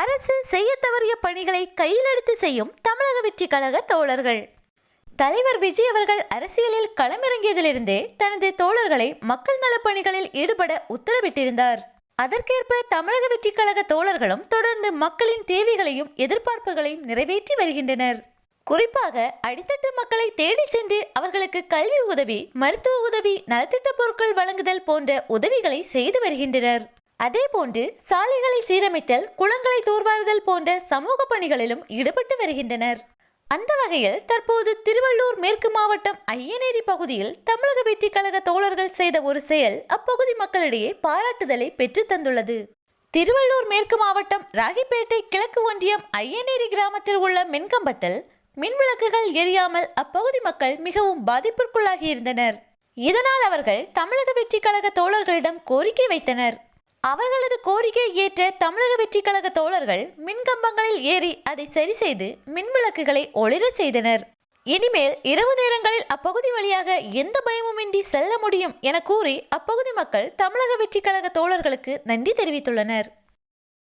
அரசு செய்ய தவறிய பணிகளை கையில் எடுத்து செய்யும் தமிழக வெற்றி கழக தோழர்கள். தலைவர் விஜய் அவர்கள் அரசியலில் களமிறங்கியதிலிருந்தே தனது தோழர்களை மக்கள் நலப் பணிகளில் ஈடுபட உத்தரவிட்டிருந்தார். அதற்கேற்ப தமிழக வெற்றி கழக தோழர்களும் தொடர்ந்து மக்களின் தேவைகளையும் எதிர்பார்ப்புகளையும் நிறைவேற்றி வருகின்றனர். குறிப்பாக அடித்தட்டு மக்களை தேடி சென்று அவர்களுக்கு கல்வி உதவி மருத்துவ உதவி நலத்திட்ட பொருட்கள் வழங்குதல் போன்ற உதவிகளை செய்து வருகின்றனர். அதேபோன்று சாலைகளை சீரமைத்தல் குளங்களை தூர்வாருதல் போன்ற சமூக பணிகளிலும் ஈடுபட்டு வருகின்றனர். அந்த வகையில் தற்போது திருவள்ளூர் மேற்கு மாவட்டம் ஐயனேரி பகுதியில் தமிழக வெற்றி கழக தோழர்கள் செய்த ஒரு செயல் அப்பகுதி மக்களிடையே பாராட்டுதலை பெற்றுத் தந்துள்ளது. திருவள்ளூர் மேற்கு மாவட்டம் ராகிப்பேட்டை கிழக்கு ஒன்றியம் ஐயனேரி கிராமத்தில் உள்ள மின்கம்பத்தில் மின்விளக்குகள் எரியாமல் அப்பகுதி மக்கள் மிகவும் பாதிப்பிற்குள்ளாகியிருந்தனர். இதனால் அவர்கள் தமிழக வெற்றி கழக தோழர்களிடம் கோரிக்கை வைத்தனர். அவர்களது கோரிக்கை ஏற்ற தமிழக வெற்றி கழக தோழர்கள் மின்கம்பங்களில் ஏறி அதை சரி செய்து மின்விளக்குகளை ஒளிர செய்தனர். இனிமேல் இரவு நேரங்களில் அப்பகுதி வழியாக எந்த பயமுமின்றி செல்ல முடியும் என கூறி அப்பகுதி மக்கள் தமிழக வெற்றி கழக தோழர்களுக்கு நன்றி தெரிவித்துள்ளனர்.